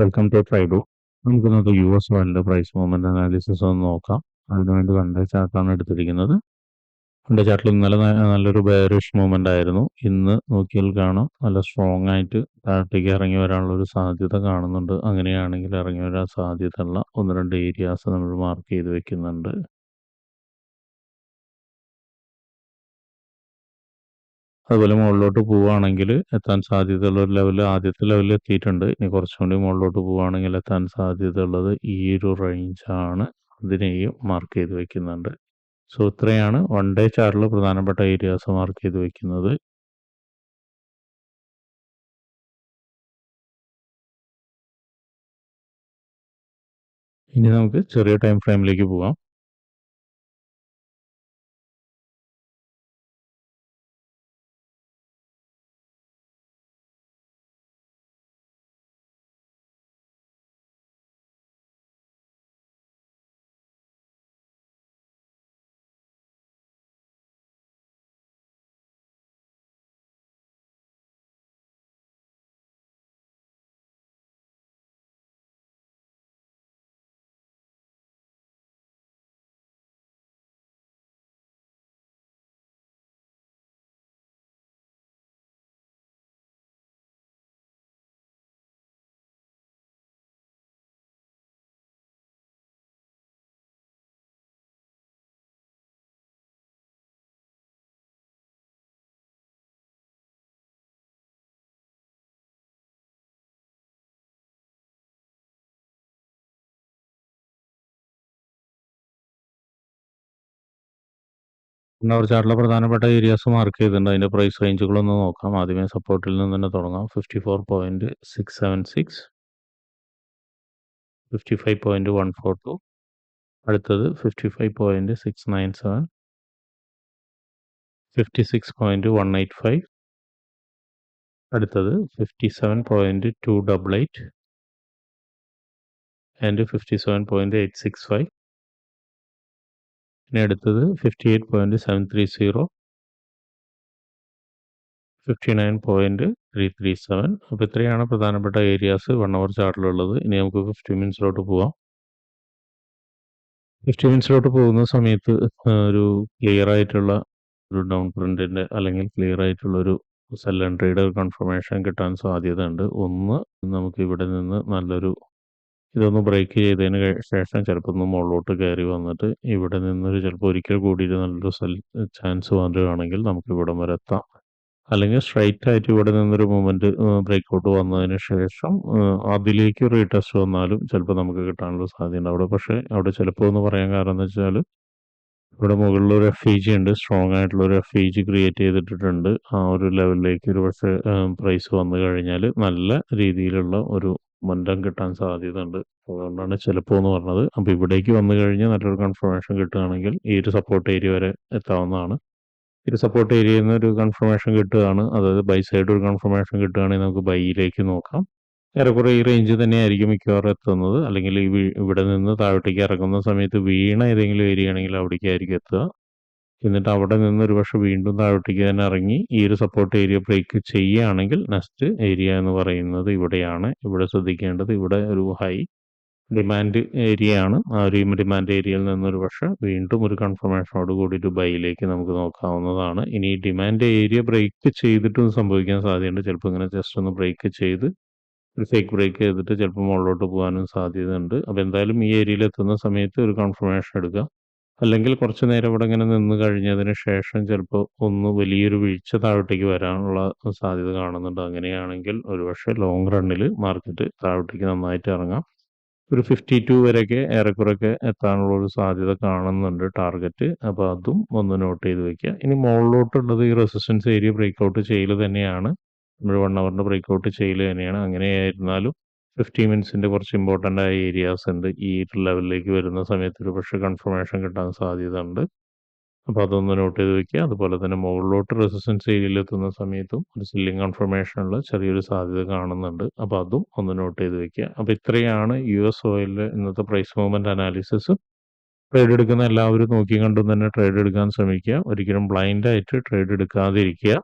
Welcome to ട്രൈഡു നമുക്ക് ഇന്നത്തെ U S world price movement analysis ഒന്ന് നോക്കാം. അതിനുവേണ്ടി കണ്ട ചാർട്ടാണ് എടുത്തിരിക്കുന്നത്. കണ്ട ചാർട്ടിൽ ഇന്നലെ നല്ലൊരു ബെയറിഷ് മൂവ്മെന്റ് ആയിരുന്നു. ഇന്ന് നോക്കിയാൽ കാണാം. നല്ല സ്ട്രോങ് ആയിട്ട് താഴത്തേക്ക് ഇറങ്ങി വരാനുള്ള ഒരു സാധ്യത കാണുന്നുണ്ട്. അങ്ങനെയാണെങ്കിൽ ഇറങ്ങി വരാൻ സാധ്യതയുള്ള ഒന്ന് രണ്ട് ഏരിയാസ് നമ്മൾ മാർക്ക് ചെയ്ത് വെക്കുന്നുണ്ട്. അതുപോലെ മുകളിലോട്ട് പോവുകയാണെങ്കിൽ എത്താൻ സാധ്യതയുള്ള ഒരു ലെവൽ ആദ്യത്തെ ലെവലിൽ എത്തിയിട്ടുണ്ട്. ഇനി കുറച്ചും കൂടി മുകളിലോട്ട് പോവുകയാണെങ്കിൽ എത്താൻ സാധ്യതയുള്ളത് ഈ ഒരു റേഞ്ചാണ് അതിനെയും മാർക്ക് ചെയ്ത് വെക്കുന്നുണ്ട്. സോ ഇത്രയാണ്. വൺ ഡേ ചാർട്ടിൽ പ്രധാനപ്പെട്ട ഏരിയാസ് മാർക്ക് ചെയ്ത് വെക്കുന്നത്. ഇനി നമുക്ക് ചെറിയ ടൈം ഫ്രെയിമിലേക്ക് പോകാം. അവർ ചാർട്ടിലെ പ്രധാനപ്പെട്ട ഏരിയാസ് മാർക്ക് ചെയ്തിട്ടുണ്ട്. അതിന്റെ പ്രൈസ് റേഞ്ചുകളൊന്ന് നോക്കാം. ആദ്യമേ സപ്പോർട്ടിൽ നിന്ന് തന്നെ തുടങ്ങാം. Fifty four point six seven six fifty five point one four two അടുത്തത് fifty five point six nine seven fifty six point one eight five അടുത്തത് fifty seven point two double eight and fifty seven point eight six five ഇനി അടുത്തത് fifty eight point seven three zero fifty nine point three three seven അപ്പോൾ ഇത്രയാണ് പ്രധാനപ്പെട്ട areas one hour ചാർട്ടിലുള്ളത് ഇനി നമുക്ക് fifty മിനിറ്റ്സിലോട്ട് പോവാം. Fifty മിനിറ്റ്സിലോട്ട് പോകുന്ന സമയത്ത് ഒരു ക്ലിയർ ആയിട്ടുള്ള ഒരു ഡൗൺ പ്രിന്റിന്റെ അല്ലെങ്കിൽ ക്ലിയർ ആയിട്ടുള്ള ഒരു സെൽ എൻട്രിയുടെ ഒരു കൺഫർമേഷൻ കിട്ടാൻ സാധ്യതയുണ്ട്. ഒന്ന് നമുക്ക് ഇവിടെ നിന്ന് നല്ലൊരു ഇതൊന്ന് ബ്രേക്ക് ചെയ്തതിന് ശേഷം ചിലപ്പോൾ ഒന്ന് മുകളിലോട്ട് കയറി വന്നിട്ട് ഇവിടെ നിന്നൊരു ചിലപ്പോൾ ഒരിക്കൽ കൂടി നല്ലൊരു ചാൻസ് വരികയാണെങ്കിൽ നമുക്ക് ഇവിടം വരെ എത്താം. അല്ലെങ്കിൽ സ്ട്രൈറ്റ് ആയിട്ട് ഇവിടെ നിന്നൊരു മൊമെന്റ് ബ്രേക്ക് ഔട്ട് വന്നതിന് ശേഷം ഒരു റീടെസ്റ്റ് വന്നാലും ചിലപ്പോൾ നമുക്ക് കിട്ടാനുള്ള സാധ്യതയുണ്ട് അവിടെ പക്ഷേ അവിടെ ചിലപ്പോൾ എന്ന് പറയാൻ കാരണം എന്ന് വെച്ചാൽ ഇവിടെ മുകളിൽ ഒരു എഫ് ഇ ജി ഉണ്ട്. സ്ട്രോങ് ആയിട്ടുള്ള ഒരു എഫ് ഇ ജി ക്രിയേറ്റ് ചെയ്തിട്ടുണ്ട് ആ ഒരു ലെവലിലേക്ക് ഒരു പക്ഷേ പ്രൈസ് വന്നു കഴിഞ്ഞാൽ നല്ല രീതിയിലുള്ള ഒരു മൊൻഡം കിട്ടാൻ സാധ്യത ഉണ്ട് അതുകൊണ്ടാണ് ചിലപ്പോൾ എന്ന് പറഞ്ഞത്. അപ്പോൾ ഇവിടേക്ക് വന്നു കഴിഞ്ഞാൽ നല്ലൊരു കൺഫർമേഷൻ കിട്ടുകയാണെങ്കിൽ ഈ ഒരു സപ്പോർട്ട് ഏരിയ വരെ എത്താവുന്നതാണ്. ഈ ഒരു സപ്പോർട്ട് ഏരിയയിൽ നിന്ന് ഒരു കൺഫർമേഷൻ കിട്ടുകയാണ്. അതായത് ബൈ സൈഡ് ഒരു കൺഫർമേഷൻ കിട്ടുകയാണെങ്കിൽ നമുക്ക് ബൈയിലേക്ക് നോക്കാം. ഏറെക്കുറെ ഈ റേഞ്ച് തന്നെയായിരിക്കും മിക്കവാറും എത്തുന്നത്. അല്ലെങ്കിൽ ഈ ഇവിടെ നിന്ന് താഴോട്ടേക്ക് ഇറങ്ങുന്ന സമയത്ത് വീണ ഏതെങ്കിലും ഏരിയ ആണെങ്കിൽ അവിടേക്കായിരിക്കും എത്തുക. എന്നിട്ട് അവിടെ നിന്ന് ഒരു പക്ഷെ വീണ്ടും താഴോട്ടേക്ക് തന്നെ ഇറങ്ങി ഈ ഒരു സപ്പോർട്ട് ഏരിയ ബ്രേക്ക് ചെയ്യുകയാണെങ്കിൽ നെക്സ്റ്റ് ഏരിയ എന്ന് പറയുന്നത് ഇവിടെയാണ്. ഇവിടെ ശ്രദ്ധിക്കേണ്ടത് ഇവിടെ ഒരു ഹൈ ഡിമാൻഡ് ഏരിയ ആണ്. ആ ഒരു ഡിമാൻഡ് ഏരിയയിൽ നിന്നൊരു പക്ഷെ വീണ്ടും ഒരു കൺഫർമേഷനോട് കൂടി ബൈയിലേക്ക് നമുക്ക് നോക്കാവുന്നതാണ്. ഇനി ഡിമാൻഡ് ഏരിയ ബ്രേക്ക് ചെയ്തിട്ടും സംഭവിക്കാൻ സാധ്യതയുണ്ട്. ചിലപ്പോൾ ഇങ്ങനെ ജസ്റ്റ് ഒന്ന് ബ്രേക്ക് ചെയ്ത് ഒരു ഫേക്ക് ബ്രേക്ക് ചെയ്തിട്ട് ചിലപ്പോൾ മുകളിലോട്ട് പോകാനും സാധ്യതയുണ്ട്. അപ്പോൾ എന്തായാലും ഈ ഏരിയയിൽ എത്തുന്ന സമയത്ത് ഒരു കൺഫർമേഷൻ എടുക്കുക അല്ലെങ്കിൽ കുറച്ച് നേരം ഇവിടെ ഇങ്ങനെ നിന്ന് കഴിഞ്ഞതിന് ശേഷം ചിലപ്പോൾ ഒന്ന് വലിയൊരു വീഴ്ച താഴോട്ടേക്ക് വരാനുള്ള സാധ്യത കാണുന്നുണ്ട്. അങ്ങനെയാണെങ്കിൽ ഒരുപക്ഷെ ലോങ് റണ്ണിൽ മാർക്കറ്റ് താഴോട്ടേക്ക് നന്നായിട്ട് ഇറങ്ങാം. ഒരു ഫിഫ്റ്റി ടു വരെയൊക്കെ ഏറെക്കുറെയൊക്കെ എത്താനുള്ള ഒരു സാധ്യത കാണുന്നുണ്ട് ടാർഗറ്റ് അപ്പോൾ അതും ഒന്ന് നോട്ട് ചെയ്ത് വെക്കുക. ഇനി മുകളിലോട്ടുള്ളത് ഈ റെസിസ്റ്റൻസ് ഏരിയ ബ്രേക്ക് ഔട്ട് ചെയ്യൽ തന്നെയാണ്. നമ്മൾ വൺ അവറിന്റെ ബ്രേക്ക് ഔട്ട് ചെയ്യൽ തന്നെയാണ്. അങ്ങനെയായിരുന്നാലും ഫിഫ്റ്റി മിനിറ്റ്സിന്റെ കുറച്ച് ഇമ്പോർട്ടന്റ് ആയ ഏരിയാസ് ഉണ്ട്. ഈ ലെവലിലേക്ക് വരുന്ന സമയത്ത് ഒരു പക്ഷേ കൺഫർമേഷൻ കിട്ടാൻ സാധ്യത ഉണ്ട് അപ്പോൾ അതൊന്ന് നോട്ട് ചെയ്ത് വെക്കുക. അതുപോലെ തന്നെ മുകളിലോട്ട് റെസിസ്റ്റൻസ് ഏരിയയിൽ എത്തുന്ന സമയത്തും ഒരു സില്ലിംഗ് കൺഫർമേഷനുള്ള ചെറിയൊരു സാധ്യത കാണുന്നുണ്ട്. അപ്പോൾ അതും ഒന്ന് നോട്ട് ചെയ്ത് വെക്കുക. അപ്പോൾ ഇത്രയാണ് യു എസ് ഓയിലിലെ ഇന്നത്തെ പ്രൈസ് മൂവ്മെന്റ് അനാലിസിസ് ട്രേഡ് എടുക്കുന്ന എല്ലാവരും നോക്കി കണ്ടും തന്നെ ട്രേഡ് എടുക്കാൻ ശ്രമിക്കുക. ഒരിക്കലും ബ്ലൈൻഡായിട്ട് ട്രേഡ് എടുക്കാതിരിക്കുക.